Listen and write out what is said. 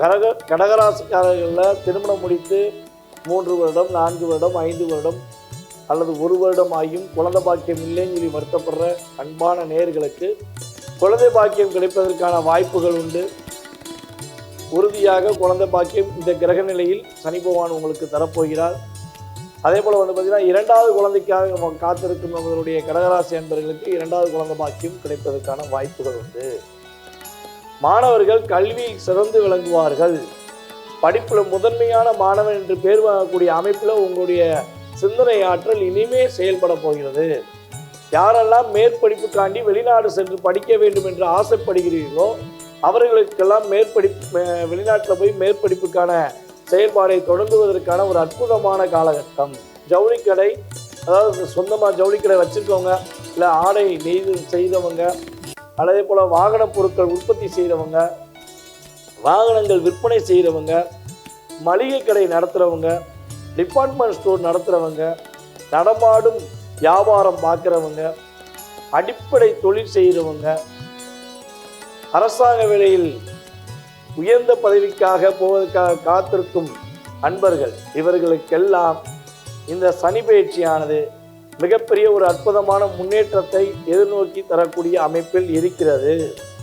கடக கடகராசிக்காரர்களில் திருமணம் முடித்து மூன்று வருடம் நான்கு வருடம் ஐந்து வருடம் அல்லது ஒரு வருடம் ஆகியும் குழந்தை பாக்கியம் இல்லைன்னு சொல்லி வருத்தப்படுற அன்பான நேர்களுக்கு குழந்தை பாக்கியம் கிடைப்பதற்கான வாய்ப்புகள் உண்டு. உறுதியாக குழந்தை பாக்கியம் இந்த கிரக நிலையில் சனி பகவான் உங்களுக்கு தரப்போகிறார். அதே போல் வந்து பார்த்திங்கன்னா இரண்டாவது குழந்தைக்காக நம்ம காத்திருக்கும் நம்மளுடைய கடகராசி அன்பர்களுக்கு இரண்டாவது குழந்தை பாக்கியம் கிடைப்பதற்கான வாய்ப்புகள் உண்டு. மாணவர்கள் கல்வியில் சிறந்து விளங்குவார்கள். படிப்பில் முதன்மையான மாணவன் என்று பேர் வாங்கக்கூடிய அமைப்பில் உங்களுடைய சிந்தனை ஆற்றல் இனிமே செயல்பட போகிறது. யாரெல்லாம் மேற்படிப்புக்காண்டி வெளிநாடு சென்று படிக்க வேண்டும் என்று ஆசைப்படுகிறீர்களோ அவர்களுக்கெல்லாம் மேற்படிப்பு வெளிநாட்டில் போய் மேற்படிப்புக்கான செயல்பாடை தொடங்குவதற்கான ஒரு அற்புதமான காலகட்டம். ஜவுளிக்கடை அதாவது சொந்தமாக ஜவுளிக்கடை வச்சுருக்கவங்க இல்லை ஆடை நெய்து செய்தவங்க அதே போல் வாகன பொருட்கள் உற்பத்தி செய்கிறவங்க வாகனங்கள் விற்பனை செய்கிறவங்க மளிகை கடை நடத்துகிறவங்க டிபார்ட்மெண்ட் ஸ்டோர் நடத்துகிறவங்க நடமாடும் வியாபாரம் பார்க்குறவங்க அடிப்படை தொழில் செய்கிறவங்க அரசாங்க வேலையில் உயர்ந்த பதவிக்காக போவதற்காக காத்திருக்கும் அன்பர்கள் இவர்களுக்கெல்லாம் இந்த சனி பயிற்சியானது மிகப்பெரிய ஒரு அற்புதமான முன்னேற்றத்தை எதிர்நோக்கி தரக்கூடிய அமைப்பில் இருக்கிறது.